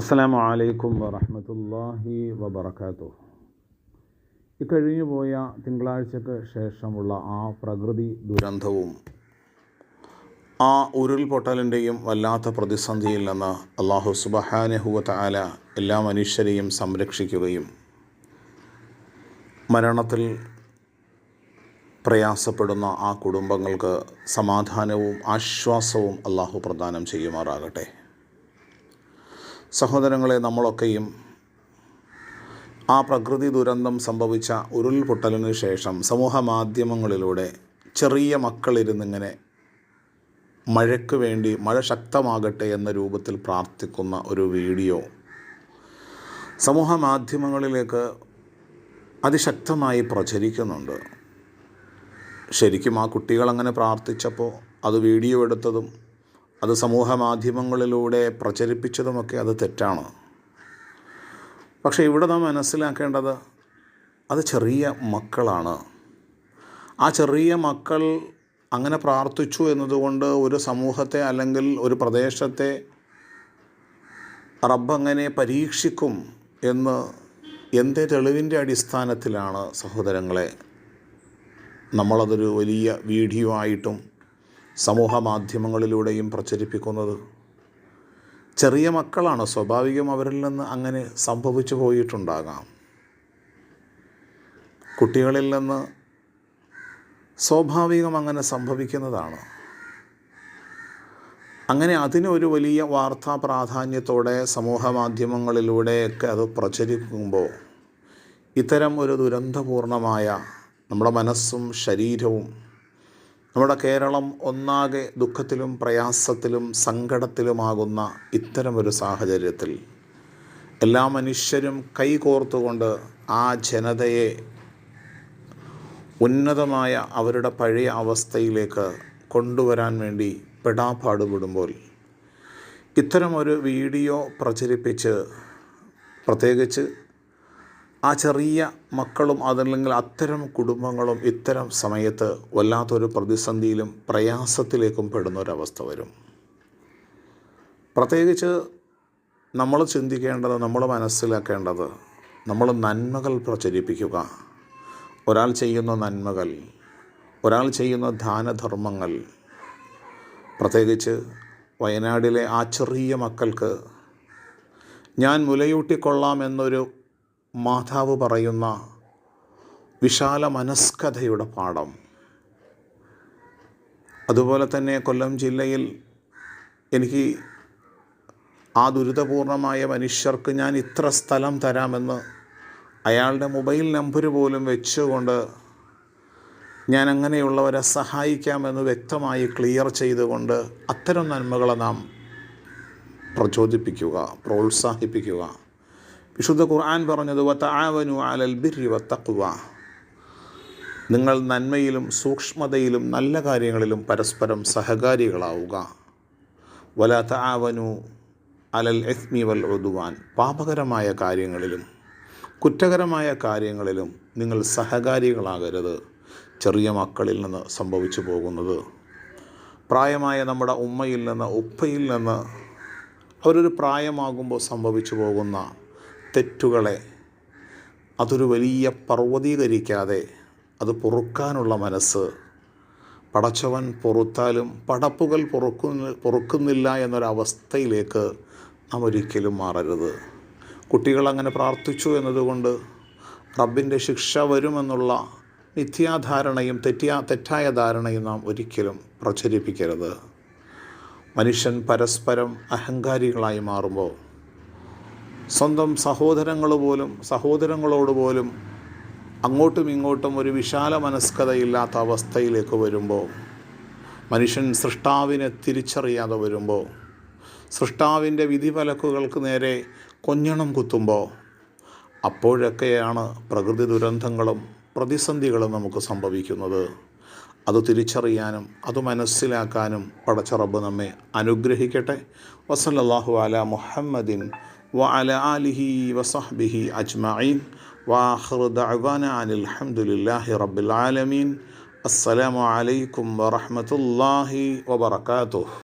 അസ്സലാമു അലൈക്കും വറഹമത്തല്ലാഹി വബർക്കാത്തു ഇക്കഴിഞ്ഞു പോയ തിങ്കളാഴ്ചക്ക് ശേഷമുള്ള ആ പ്രകൃതി ദുരന്തവും ആ ഉരുൾപൊട്ടലിന്റെയും വല്ലാത്ത പ്രതിസന്ധിയിൽ നിന്ന് അള്ളാഹു സുബഹാനഹുവ ആല എല്ലാ മനുഷ്യരെയും സംരക്ഷിക്കുകയും മരണത്തിൽ പ്രയാസപ്പെടുന്ന ആ കുടുംബങ്ങൾക്ക് സമാധാനവും ആശ്വാസവും അള്ളാഹു പ്രദാനം ചെയ്യുമാറാകട്ടെ. സഹോദരങ്ങളെ നമ്മളൊക്കെയും ആ പ്രകൃതി ദുരന്തം സംഭവിച്ച ഉരുൾപൊട്ടലിന് ശേഷം സമൂഹ മാധ്യമങ്ങളിലൂടെ ചെറിയ മക്കളിരുന്നിങ്ങനെ മഴയ്ക്ക് വേണ്ടി മഴ ശക്തമാകട്ടെ എന്ന രൂപത്തിൽ പ്രാർത്ഥിക്കുന്ന ഒരു വീഡിയോ സമൂഹ മാധ്യമങ്ങളിലേക്ക് അതിശക്തമായി പ്രചരിക്കുന്നുണ്ട്. ശരിക്കും ആ കുട്ടികൾ അങ്ങനെ പ്രാർത്ഥിച്ചപ്പോൾ അത് വീഡിയോ എടുത്തതും അത് സമൂഹ മാധ്യമങ്ങളിലൂടെ പ്രചരിപ്പിച്ചതുമൊക്കെ അത് തെറ്റാണ്. പക്ഷേ ഇവിടെ നാം മനസ്സിലാക്കേണ്ടത് അത് ചെറിയ മക്കളാണ്. ആ ചെറിയ മക്കൾ അങ്ങനെ പ്രാർത്ഥിച്ചു എന്നതുകൊണ്ട് ഒരു സമൂഹത്തെ അല്ലെങ്കിൽ ഒരു പ്രദേശത്തെ റബ്ബ് അങ്ങനെ പരീക്ഷിക്കും എന്ന് എന്റെ തെളിവിന്റെ അടിസ്ഥാനത്തിലാണ് സഹോദരങ്ങളെ നമ്മളതൊരു വലിയ വീഡിയോ ആയിട്ടും സമൂഹ മാധ്യമങ്ങളിലൂടെയും പ്രചരിപ്പിക്കുന്നത്. ചെറിയ മക്കളാണ്. സ്വാഭാവികം അവരിൽ നിന്ന് അങ്ങനെ സംഭവിച്ചു പോയിട്ടുണ്ടാകാം. കുട്ടികളിൽ നിന്ന് സ്വാഭാവികം അങ്ങനെ സംഭവിക്കുന്നതാണ്. അങ്ങനെ അതിനൊരു വലിയ വാർത്താ പ്രാധാന്യത്തോടെ സമൂഹ മാധ്യമങ്ങളിലൂടെയൊക്കെ അത് പ്രചരിക്കുമ്പോൾ ഇത്തരം ഒരു ദുരന്തപൂർണമായ നമ്മുടെ മനസ്സും ശരീരവും നമ്മുടെ കേരളം ഒന്നാകെ ദുഃഖത്തിലും പ്രയാസത്തിലും സങ്കടത്തിലുമാകുന്ന ഇത്തരമൊരു സാഹചര്യത്തിൽ എല്ലാ മനുഷ്യരും കൈകോർത്തുകൊണ്ട് ആ ജനതയെ ഉന്നതമായ അവരുടെ പഴയ അവസ്ഥയിലേക്ക് കൊണ്ടുവരാൻ വേണ്ടി പെടാപ്പാടുപെടുമ്പോൾ ഇത്തരമൊരു വീഡിയോ പ്രചരിപ്പിച്ച് പ്രത്യേകിച്ച് ആ ചെറിയ മക്കളും അതല്ലെങ്കിൽ അത്തരം കുടുംബങ്ങളും ഇത്തരം സമയത്ത് വല്ലാത്തൊരു പ്രതിസന്ധിയിലും പ്രയാസത്തിലേക്കും പെടുന്ന ഒരവസ്ഥ വരും. പ്രത്യേകിച്ച് നമ്മൾ ചിന്തിക്കേണ്ടത് നമ്മൾ മനസ്സിലാക്കേണ്ടത് നമ്മൾ നന്മകൾ പ്രചരിപ്പിക്കുക. ഒരാൾ ചെയ്യുന്ന നന്മകൾ ഒരാൾ ചെയ്യുന്ന ദാനധർമ്മങ്ങൾ പ്രത്യേകിച്ച് വയനാടിലെ ആ ചെറിയ മക്കൾക്ക് ഞാൻ മുലയൂട്ടിക്കൊള്ളാം എന്നൊരു മാതാവ് പറയുന്ന വിശാല മനസ്കഥയുടെ പാഠം. അതുപോലെ തന്നെ കൊല്ലം ജില്ലയിൽ എനിക്ക് ആ ദുരിതപൂർണമായ മനുഷ്യർക്ക് ഞാൻ ഇത്ര സ്ഥലം തരാമെന്ന് അയാളുടെ മൊബൈൽ നമ്പർ പോലും വെച്ചുകൊണ്ട് ഞാൻ അങ്ങനെയുള്ളവരെ സഹായിക്കാമെന്ന് വ്യക്തമായി ക്ലിയർ ചെയ്തുകൊണ്ട് അത്തരം നന്മകളെ നാം പ്രചോദിപ്പിക്കുക പ്രോത്സാഹിപ്പിക്കുക. വിശുദ്ധ ഖുർആൻ പറഞ്ഞത് വതആവനു അലൽ ബിറി വത്തക്കുവ നിങ്ങൾ നന്മയിലും സൂക്ഷ്മതയിലും നല്ല കാര്യങ്ങളിലും പരസ്പരം സഹകാരികളാവുക. വലാത്ത ആവനു അലൽ ഇസ്മി വൽ ഒതുവാൻ പാപകരമായ കാര്യങ്ങളിലും കുറ്റകരമായ കാര്യങ്ങളിലും നിങ്ങൾ സഹകാരികളാകരുത്. ചെറിയ മക്കളിൽ നിന്ന് സംഭവിച്ചു പോകുന്നത് പ്രായമായ നമ്മുടെ ഉമ്മയിൽ നിന്ന് ഉപ്പയിൽ നിന്ന് അവരൊരു പ്രായമാകുമ്പോൾ സംഭവിച്ചു പോകുന്ന തെറ്റുകളെ അതൊരു വലിയ പർവതീകരിക്കാതെ അത് പൊറുക്കാനുള്ള മനസ്സ് പടച്ചവൻ പൊറുത്താലും പടപ്പുകൾ പൊറുക്കുന്ന പൊറുക്കുന്നില്ല എന്നൊരവസ്ഥയിലേക്ക് നാം ഒരിക്കലും മാറരുത്. കുട്ടികൾ അങ്ങനെ പ്രാർത്ഥിച്ചു എന്നതുകൊണ്ട് റബ്ബിന്റെ ശിക്ഷ വരുമെന്നുള്ള മിഥ്യാധാരണയും തെറ്റിയ തെറ്റായ ധാരണയും നാം ഒരിക്കലും പ്രചരിപ്പിക്കരുത്. മനുഷ്യൻ പരസ്പരം അഹങ്കാരികളായി മാറുമ്പോൾ സ്വന്തം സഹോദരങ്ങൾ പോലും സഹോദരങ്ങളോട് പോലും അങ്ങോട്ടും ഇങ്ങോട്ടും ഒരു വിശാല മനസ്കതയില്ലാത്ത അവസ്ഥയിലേക്ക് വരുമ്പോൾ മനുഷ്യൻ സൃഷ്ടാവിനെ തിരിച്ചറിയാതെ വരുമ്പോൾ സൃഷ്ടാവിന്റെ വിധിഫലക്കുകൾക്ക് നേരെ കൊഞ്ഞണം കുത്തുമ്പോൾ അപ്പോഴൊക്കെയാണ് പ്രകൃതി ദുരന്തങ്ങളും പ്രതിസന്ധികളും നമുക്ക് സംഭവിക്കുന്നത്. അത് തിരിച്ചറിയാനും അത് മനസ്സിലാക്കാനും പടച്ചറബ് നമ്മെ അനുഗ്രഹിക്കട്ടെ. വസല്ലാഹു അല മുഹമ്മദിൻ وعلى آله وصحبه أجمعين. وآخر دعوانا عن الحمد لله رب العالمين. السلام عليكم ورحمة الله وبركاته.